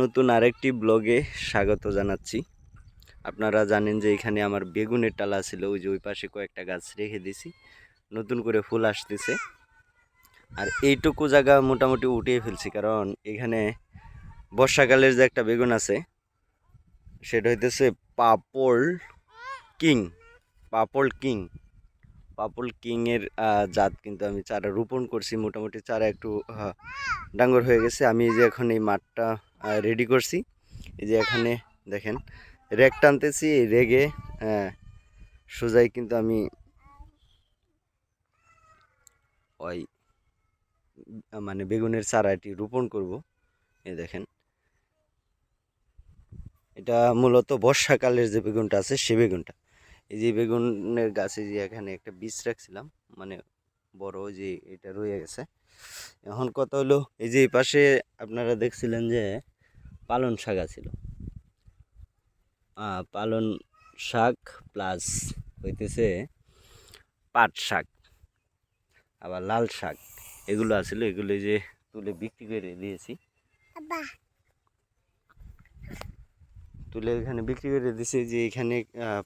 নতুন আরেকটি ব্লগে স্বাগত জানাচ্ছি। আপনারা জানেন যে এখানে আমার বেগুনের টালা ছিল, ওই যে ওই পাশে কয়েকটা গাছ রেখে দিছি। নতুন করে ফুল আসতেছে। আর এইটুকু জায়গা মোটামুটি উঠিয়ে ফেলছি, কারণ এখানে বর্ষাকালের যে একটা বেগুন আছে, সেটা হইতেছে পাপল কিং পাপল কিং। পাপল কিংয়ের জাত কিন্তু আমি চারা রোপণ করছি। মোটামুটি চারা একটু ডাঙ্গর হয়ে গেছে। আমি যে এখন এই মাঠটা রেডি করছি। এই যে এখানে দেখেন রেগ টানতেছি, এই রেগে সোজাই কিন্তু আমি ওই মানে বেগুনের চারাটি রোপণ করব। এই দেখেন, এটা মূলত বর্ষাকালের যে বেগুনটা আছে, সে বেগুনটা। এই যে বেগুনের গাছে যে এখানে একটা বীজ রাখছিলাম মানে বড় যে এটা রয়ে গেছে। এখন কথা হলো, এই যে পাশে আপনারা দেখছিলেন যে পালন শাক ছিল পালন শাক প্লাস হইতেছে পাট শাক আবার লাল শাক এগুলো আছিল এগুলো যে তুলে বিক্রি করে দিয়েছি। তুলে এখানে বিক্রি করে দিয়েছি যে এখানে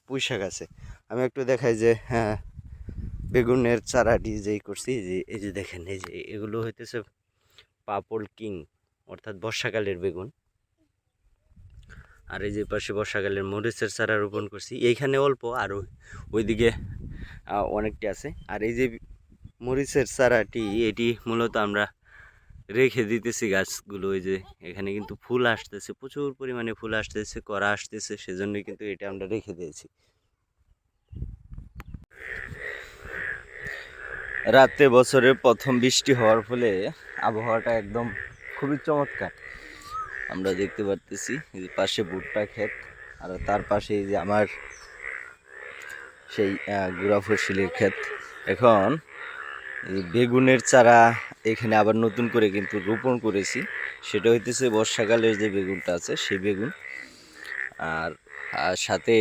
পুঁই শাক আছে। আমি একটু দেখাই যে হ্যাঁ বেগুনের চারাটি যেই করছি যে এই যে দেখেন এই যে এগুলো হইতেছে পাপল কিং অর্থাৎ বর্ষাকালের বেগুন। আর এই যে পাশে বর্ষাকালের মরিচের চারা রোপণ করছি, এইখানে অল্প আর ওইদিকে অনেকটি আছে। আর এই যে মরিচের চারাটি, এটি মূলত আমরা রেখে দিতেছি গাছগুলো। ওই যে এখানে কিন্তু ফুল আসতেছে, প্রচুর পরিমাণে ফুল আসতেছে, করা আসতেছে সেজন্য কিন্তু এটা আমরা রেখে দিয়েছি। রাতে বছরের প্রথম বৃষ্টি হওয়ার ফলে আবহাওয়াটা একদম খুবই চমৎকার। আমরা দেখতে পারতেছি যে পাশে ভুট্টা ক্ষেত, আর তার পাশে যে আমার সেই গুড়া ফসলের ক্ষেত। এখন বেগুনের চারা এখানে আবার নতুন করে কিন্তু রোপণ করেছি। সেটা হইতেছে বর্ষাকালের যে বেগুনটা আছে, সেই বেগুন। আর আর সাথে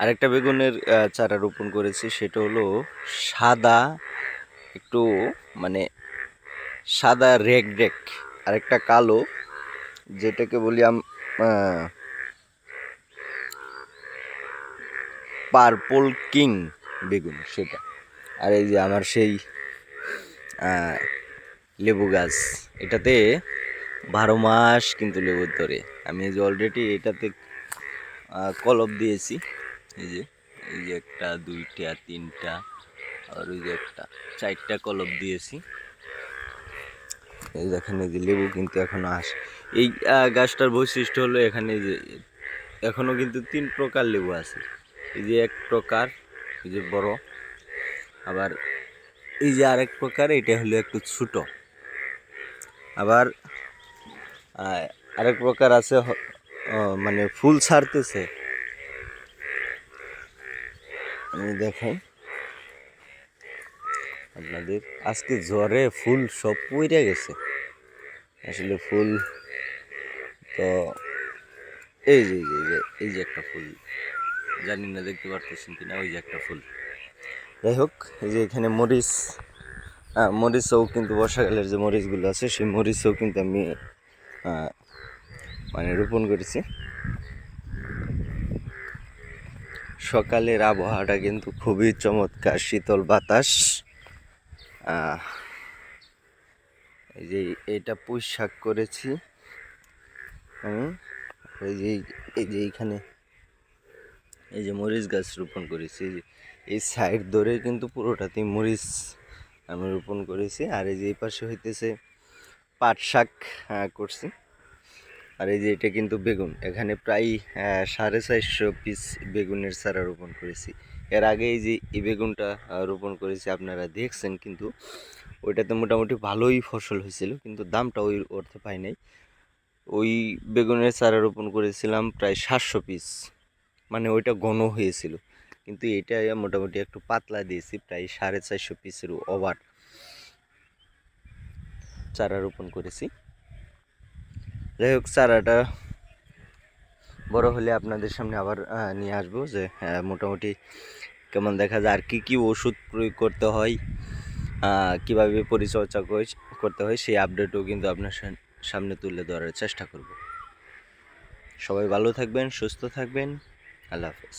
আরেকটা বেগুনের চারা রোপণ করেছি, সেটা হলো সাদা একটু মানে সাদা রেক রেক আরেকটা কালো, যেটাকে বলি আম পার্পল কিং বেগুন সেটা। আর এই যে আমার সেই লেবু গাছ, এটাতে বারো মাস কিন্তু লেবু ধরে। আমি এই যে অলরেডি এটাতে কলব দিয়েছি। এই যে এই যে একটা, দুইটা, তিনটা, আর ওই যে একটা, চারটা কলব দিয়েছি। এই এই যে লেবু কিন্তু এখনও আসে। এই গাছটার বৈশিষ্ট্য হলো এখানে যে এখনও কিন্তু তিন প্রকার লেবু আছে। এই যে এক প্রকার, এই যে বড়। আবার এই যে আরেক প্রকার, এটা হলো একটু ছোট। আবার আরেক প্রকার আছে মানে ফুল ছাড়তেছে। আমি দেখাই আপনাদের। আজকে জ্বরে ফুল সব পইরে গেছে। আসলে ফুল তো এই যে, এই যে- এই যে একটা ফুল। জানি না দেখতে পারতেছেন কিনা, ওই যে একটা ফুল। যাই হোক, এই যে এখানে মরিচ হ্যাঁ মরিচও কিন্তু বর্ষাকালের যে মরিচগুলো আছে, সেই মরিচও কিন্তু আমি মানে রোপণ করেছি। সকালের আবহাওয়াটা কিন্তু খুবই চমৎকার, শীতল বাতাস। এই যে এটা পুঁই শাক করেছি। আমি এই যে এই যে এইখানে, এই যে মরিচ গাছ রোপণ করেছি। এই সাইড ধরে কিন্তু পুরোটাতেই মরিচ আমি রোপণ করেছি। আর এই যে এই পাশে হইতেছে পাট শাক করছি। আর এই যে এটা কিন্তু বেগুন। এখানে প্রায় সাড়ে চারশো পিস বেগুনের চারা রোপণ করেছি। এর আগে এই যে এই বেগুনটা রোপণ করেছি আপনারা দেখছেন কিন্তু ওইটাতে মোটামুটি ভালোই ফসল হয়েছিল, কিন্তু দামটা ওই অর্থে পাই নাই। ওই বেগুনের চারা রোপণ করেছিলাম প্রায় সাতশো পিস মানে ওইটা ঘন হয়েছিল, কিন্তু এটা মোটামুটি একটু পাতলা দিয়েছি, প্রায় সাড়ে চারশো পিসের ওভার চারা রোপণ করেছি। যাই হোক, চারাটা বড় হলে আপনাদের সামনে আবার নিয়ে আসব যে মোটামুটি কেমন দেখা যায় আর কী কী ওষুধ প্রয়োগ করতে হয় কীভাবে পরিচর্যা করতে হয় সেই আপডেটও কিন্তু আপনার সামনে তুলে ধরার চেষ্টা করব। সবাই ভালো থাকবেন, সুস্থ থাকবেন, আল্লাহ হাফেজ।